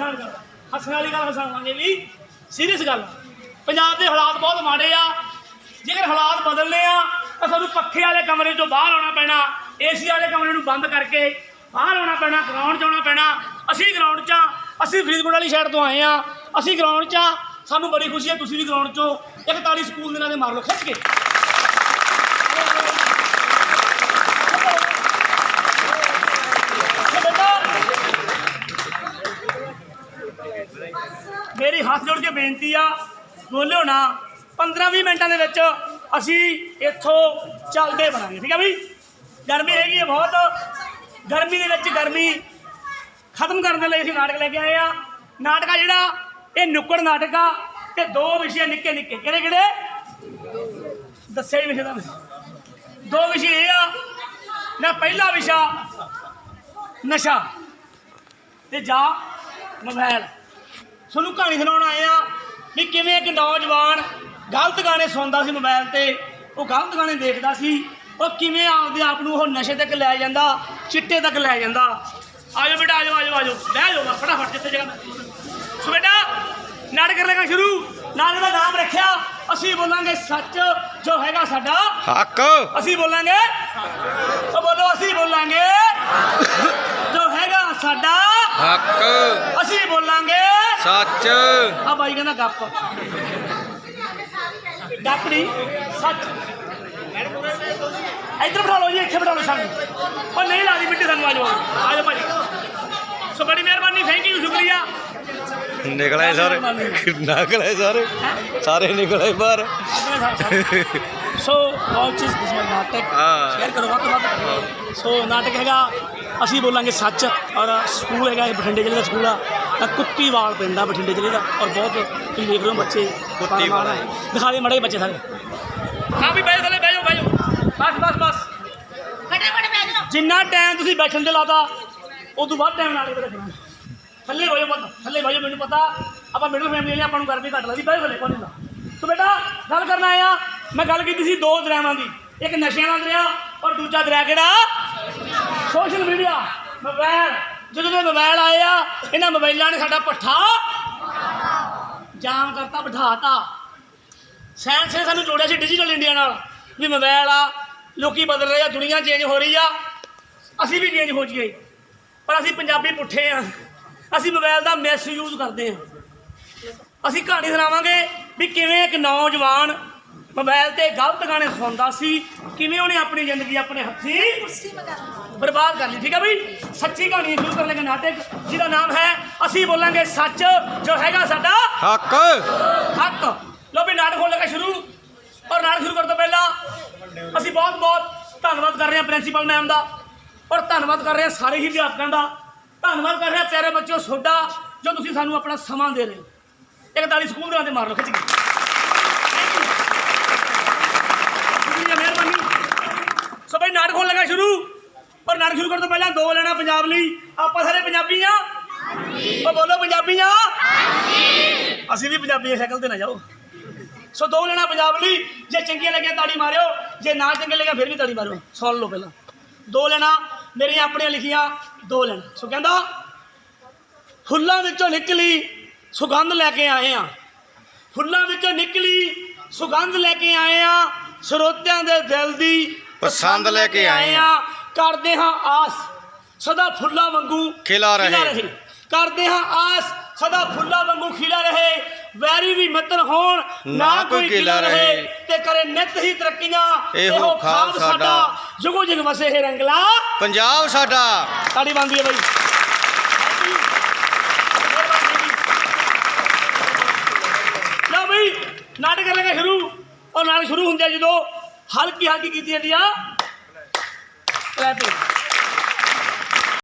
ਹਸਾਨ ਗੱਲ, ਹੱਸਣ ਵਾਲੀ ਗੱਲ ਹਸਾਵਾਂਗੇ ਵੀ। ਸੀਰੀਅਸ ਗੱਲ ਪੰਜਾਬ ਦੇ ਹਾਲਾਤ ਬਹੁਤ ਮਾੜੇ ਆ। ਜੇਕਰ ਹਾਲਾਤ ਬਦਲਨੇ ਆ, ਤਾਂ ਸਾਨੂੰ ਪੱਖੇ ਵਾਲੇ ਕਮਰੇ ਤੋਂ ਬਾਹਰ ਆਉਣਾ ਪੈਣਾ, ਏਸੀ ਵਾਲੇ ਕਮਰੇ ਨੂੰ ਬੰਦ ਕਰਕੇ ਬਾਹਰ ਆਉਣਾ ਪੈਣਾ ਗਰਾਊਂਡ 'ਚ ਆਉਣਾ ਪੈਣਾ। ਅਸੀਂ ਗਰਾਊਂਡ 'ਚ ਆ, ਅਸੀਂ ਫਰੀਦਕੋਟ ਵਾਲੀ ਸਾਈਡ ਤੋਂ ਆਏ ਆ। ਅਸੀਂ ਗਰਾਊਂਡ 'ਚ ਆ, ਸਾਨੂੰ ਬੜੀ ਖੁਸ਼ੀ ਹੈ, ਤੁਸੀਂ ਵੀ ਗਰਾਊਂਡ 'ਚੋਂ 41 ਸਕੂਲ ਦੇ ਨਾਲ ਦੇ ਮਾਰ ਲਓ, ਖਿੱਚ ਕੇ ਸੋ ਬੇਟਾ ਮੇਰੀ ਬੇਨਤੀ ਆ, ਬੋਲਿਓ ਨਾ 15-20 ਮਿੰਟਾਂ ਦੇ ਵਿੱਚ ਅਸੀਂ ਇੱਥੋਂ ਚੱਲਦੇ ਬਣਾਂਗੇ, ਠੀਕ ਆ ਵੀ ਗਰਮੀ ਹੈਗੀ ਹੈ ਬਹੁਤ। ਗਰਮੀ ਦੇ ਵਿੱਚ ਗਰਮੀ ਖਤਮ ਕਰਨ ਦੇ ਲਈ ਅਸੀਂ ਨਾਟਕ ਲੈ ਕੇ ਆਏ ਆ। ਨਾਟਕ ਆ ਜਿਹੜਾ, ਇਹ ਨੁੱਕੜ ਨਾਟਕ ਆ ਤੇ ਦੋ ਵਿਸ਼ੇ ਨਿੱਕੇ ਨਿੱਕੇ, ਕਿਹੜੇ ਕਿਹੜੇ? ਦੱਸਿਆ ਹੀ ਵਿਸ਼ੇ ਦਾ ਦੋ ਵਿਸ਼ੇ ਇਹ ਆ, ਨਾ ਪਹਿਲਾ ਵਿਸ਼ਾ, ਨਸ਼ਾ ਤੇ ਜਾ ਮੋਬਾਈਲ ਤੁਹਾਨੂੰ ਕਹਾਣੀ ਸੁਣਾਉਣ ਆਏ ਆ ਵੀ ਕਿਵੇਂ ਇੱਕ ਨੌਜਵਾਨ ਗਲਤ ਗਾਣੇ ਸੁਣਦਾ ਸੀ ਮੋਬਾਈਲ ਤੇ ਉਹ ਗਲਤ ਗਾਣੇ ਦੇਖਦਾ ਸੀ ਉਹ ਕਿਵੇਂ ਆਪਦੇ ਆਪ ਨੂੰ ਉਹ ਨਸ਼ੇ ਤੱਕ ਲੈ ਜਾਂਦਾ ਚਿੱਟੇ ਤੱਕ ਲੈ ਜਾਂਦਾ। ਆਜੋ ਬੇਟਾ ਆਜੋ ਆਜੋ ਆਜੋ ਬਹਿ ਜਾਓ ਫਟਾਫਟ ਜਿੱਥੇ ਜਗ੍ਹਾ ਸੋ ਬੇਟਾ ਨਾਟਕ ਕਰਨ ਲੱਗਾ ਸ਼ੁਰੂ। ਨਾਟਕ ਦਾ ਨਾਮ ਰੱਖਿਆ ਅਸੀਂ ਬੋਲਾਂਗੇ ਸੱਚ ਜੋ ਹੈਗਾ ਸਾਡਾ। ਹੱਕ। ਅਸੀਂ ਬੋਲਾਂਗੇ ਉਹ ਬੋਲੋ ਅਸੀਂ ਬੋਲਾਂਗੇ ਸਾਡਾ ਹੱਕ। ਅਸੀਂ ਬੋਲਾਂਗੇ। ਸੱਚ। ਆ ਬਾਈ ਕਹਿੰਦਾ ਗੱਪ। ਗੱਪ ਨਹੀਂ ਸੱਚ। ਇੱਧਰ ਬਿਠਾ ਲਓ ਜੀ ਇੱਥੇ ਬਿਠਾ ਲਓ ਸਾਨੂੰ। ਉਹ ਨਹੀਂ ਲਾਦੀ ਮਿੱਟੀ ਸਾਨੂੰ ਆ ਜਾਓ ਆ ਜਾਓ ਭਾਜੀ। ਸੋ ਬੜੀ ਮਿਹਰਬਾਨੀ ਥੈਂਕ ਯੂ ਸ਼ੁਕਰੀਆ। ਨਿਕਲੇ ਸਾਰੇ। ਨਿਕਲੇ ਸਾਰੇ। ਸਾਰੇ ਨਿਕਲੇ ਬਾਹਰ। ਸੋ ਵਾਚ ਇਸ ਦਿਸ ਮਾਈ ਨਾਟਕ। ਹਾਂ। ਸ਼ੇਅਰ ਕਰੋ ਵੱਧ ਤੋਂ ਵੱਧ। ਸੋ ਨਾਟਕ ਹੈਗਾ ਅਸੀਂ ਬੋਲਾਂਗੇ ਸੱਚ ਔਰ ਸਕੂਲ ਹੈਗਾ ਇਹ ਬਠਿੰਡੇ ਜ਼ਿਲ੍ਹੇ ਦਾ ਸਕੂਲ ਆ ਅ, ਕੁੱਤੀਵਾਲ ਪਿੰਡ ਆ ਬਠਿੰਡੇ ਜ਼ਿਲ੍ਹੇ ਦਾ ਔਰ ਬਹੁਤ ਤੁਸੀਂ ਦੇਖ ਰਹੇ ਹੋ ਬੱਚੇ ਕੁੱਤੀਵਾਲ। ਦਿਖਾ ਦੇ ਮੜੇ ਬੱਚੇ ਸਾਰੇ। ਹਾਂ ਵੀ ਬੈਠ ਥੱਲੇ ਬਹਿ ਜਾਓ ਬਹਿ ਜਾਓ ਬਸ ਬਸ ਬਸ। ਫਟਾਫਟ ਬੈਠ ਜਾਓ ਜਿੰਨਾ ਟਾਈਮ ਤੁਸੀਂ ਬੈਠਣ ਤੇ ਲਾਤਾ ਉਦੋਂ ਬਾਅਦ ਟਾਈਮ ਨਾਟਕ ਤੇ ਰੱਖਣਾ ਥੱਲੇ ਹੋ ਜਾਓ ਪੁੱਤ ਥੱਲੇ ਬਹਿ ਜਾਓ ਮੈਨੂੰ ਪਤਾ। ਆਪਾਂ ਮਿਡਲ ਫੈਮਿਲੀ ਵਾਲੇ ਆਪਾਂ ਨੂੰ ਗਰਮੀ ਘੱਟ ਲੱਗਦੀ ਬਹਿ ਥੱਲੇ ਕੋਈ ਨਹੀਂ ਤੋ ਬੇਟਾ ਗੱਲ ਕਰਨ ਆਇਆ। ਮੈਂ ਗੱਲ ਕੀਤੀ ਸੀ ਦੋ ਦਰਿਆਵਾਂ ਦੀ। ਇੱਕ ਨਸ਼ਿਆਂ ਦਾ ਦਰਿਆ ਔਰ ਦੂਜਾ ਦਰਿਆ ਕਿਹੜਾ? Social media mobile. ਜਦੋਂ ਦੇ ਮੋਬਾਈਲ ਆਏ ਆ, ਇਹਨਾਂ ਮੋਬਾਈਲਾਂ ਨੇ ਸਾਡਾ ਪੱਠਾ ਜਾਮ ਕਰਤਾ, ਬਿਠਾਤਾ। ਸਾਇੰਸ ਨੇ ਸਾਨੂੰ ਜੋੜਿਆ ਸੀ ਡਿਜੀਟਲ ਇੰਡੀਆ ਨਾਲ ਵੀ ਮੋਬਾਈਲ ਆ, ਲੋਕੀ ਬਦਲ ਰਹੇ ਆ, ਦੁਨੀਆ ਚੇਂਜ ਹੋ ਰਹੀ ਆ। ਅਸੀਂ ਵੀ ਚੇਂਜ ਹੋ ਜਾਈਏ। ਪਰ ਅਸੀਂ ਪੰਜਾਬੀ ਪੁੱਠੇ ਆ। ਅਸੀਂ ਮੋਬਾਈਲ ਦਾ ਮਿਸਯੂਜ਼ ਕਰਦੇ ਆ। ਅਸੀਂ ਕਹਾਣੀ ਸੁਣਾਵਾਂਗੇ ਵੀ ਕਿਵੇਂ ਇੱਕ ਨੌਜਵਾਨ ਮੋਬਾਈਲ ਤੇ ਗਲਤ ਗਾਣੇ ਸੁਣਦਾ ਸੀ। ਕਿਵੇਂ ਉਹਨੇ ਆਪਣੀ ਜ਼ਿੰਦਗੀ ਆਪਣੇ ਹੱਥੀਂ ਬਰਬਾਦ ਕਰ ਲਈ ਠੀਕ ਹੈ ਬਈ? ਸੱਚੀ ਕਹਾਣੀ ਸ਼ੁਰੂ ਕਰਨ ਲੱਗੇ ਨਾਟਕ ਜਿਹਦਾ ਨਾਮ ਹੈ ਅਸੀਂ ਬੋਲਾਂਗੇ ਸੱਚ ਜੋ ਹੈਗਾ ਸਾਡਾ ਹੱਕ। ਹੱਕ। ਲੋ ਵੀ ਨਾਟਕ ਹੋਣ ਲੱਗਾ ਸ਼ੁਰੂ ਔਰ ਨਾਟਕ ਸ਼ੁਰੂ ਕਰਨ ਤੋਂ ਪਹਿਲਾਂ ਅਸੀਂ ਬਹੁਤ ਬਹੁਤ ਧੰਨਵਾਦ ਕਰ ਰਹੇ ਹਾਂ ਪ੍ਰਿੰਸੀਪਲ ਮੈਮ ਦਾ ਔਰ ਧੰਨਵਾਦ ਕਰ ਰਹੇ ਹਾਂ ਸਾਰੇ ਹੀ ਅਧਿਆਪਕਾਂ ਦਾ। ਧੰਨਵਾਦ ਕਰ ਰਹੇ ਹਾਂ ਪਿਆਰੇ ਬੱਚਿਓ ਤੁਹਾਡਾ ਜੋ ਤੁਸੀਂ ਸਾਨੂੰ ਆਪਣਾ ਸਮਾਂ ਦੇ ਰਹੇ ਹੋ। ਇੱਕ ਤਾਲੀ ਸਕੂਲ ਦੇ ਮਾਰ ਲਓ ਖਿੱਚ ਕੇ। ਲੱਗਾ ਸ਼ੁਰੂ। ਔਰ ਨਾਟਕ ਸ਼ੁਰੂ ਕਰਨ ਤੋਂ ਪਹਿਲਾਂ ਦੋ ਲੈਣਾ ਪੰਜਾਬ ਲਈ। ਆਪਾਂ ਸਾਰੇ ਪੰਜਾਬੀ ਆ? ਉਹ ਬੋਲੋ ਪੰਜਾਬੀ ਆ? ਅਸੀਂ ਵੀ ਪੰਜਾਬੀ ਸ਼ਕਲ ਤੇ ਨਾ ਜਾਓ। ਸੋ ਦੋ ਲੈਣਾ ਪੰਜਾਬ ਲਈ। ਜੇ ਚੰਗੀਆਂ ਲੱਗੀਆਂ ਤਾੜੀ ਮਾਰਿਓ ਜੇ ਨਾ ਚੰਗੇ ਲੱਗਿਆ ਫਿਰ ਵੀ ਤਾੜੀ ਮਾਰਿਓ। ਸੁਣ ਲਓ ਪਹਿਲਾਂ। ਦੋ ਲੈਣਾ ਮੇਰੀਆਂ ਆਪਣੀਆਂ ਲਿਖੀਆਂ ਦੋ ਲੈਣਾ। ਸੋ ਕਹਿੰਦਾ ਫੁੱਲਾਂ ਵਿੱਚੋਂ ਨਿਕਲੀ ਸੁਗੰਧ ਲੈ ਕੇ ਆਏ ਆ। ਫੁੱਲਾਂ ਵਿੱਚੋਂ ਨਿਕਲੀ ਸੁਗੰਧ ਲੈ ਕੇ ਆਏ ਆ। ਸਰੋਤਿਆਂ ਦੇ ਦਿਲ ਦੀ ਪਸੰਦ ਲੈ ਕੇ ਆਏ ਆ। ਕਰਦੇ ਹਾਂ ਆਸ। ਸਦਾ ਫੁੱਲਾਂ ਵਾਂਗੂ ਖਿਲਾ ਰਹੇ। ਕਰਦੇ ਹਾਂ ਆਸ। ਸਦਾ ਫੁੱਲਾਂ ਵਾਂਗੂ ਖਿਲਾ ਰਹੇ। ਵੈਰੀ ਵੀ ਮਿੱਤਰ ਹੋਣ ਨਾ ਕੋਈ ਗਿਲਾ ਰਹੇ। ਤੇ ਕਰੇ ਨਿਤ ਹੀ ਤਰੱਕੀਆਂ। ਇਹੋ ਖਾਬ ਸਾਡਾ। ਜੁਗੋ ਜਗ ਵਸੇ ਹੈ ਰੰਗਲਾ। ਪੰਜਾਬ ਸਾਡਾ। ਤਾੜੀ ਬੰਦੀ ਹੈ ਬਾਈ। ਲਓ ਬਈ ਨਾਟਕ ਕਰਨ ਲੱਗੇ ਸ਼ੁਰੂ। ਔਰ ਨਾਟਕ ਸ਼ੁਰੂ ਹੁੰਦੇ ਜਦੋਂ ਹਲਕੀ ਹਲਕੀ ਕੀਤੀ ਜਾਂਦੀ ਆ ਕਲੈਪਿੰਗ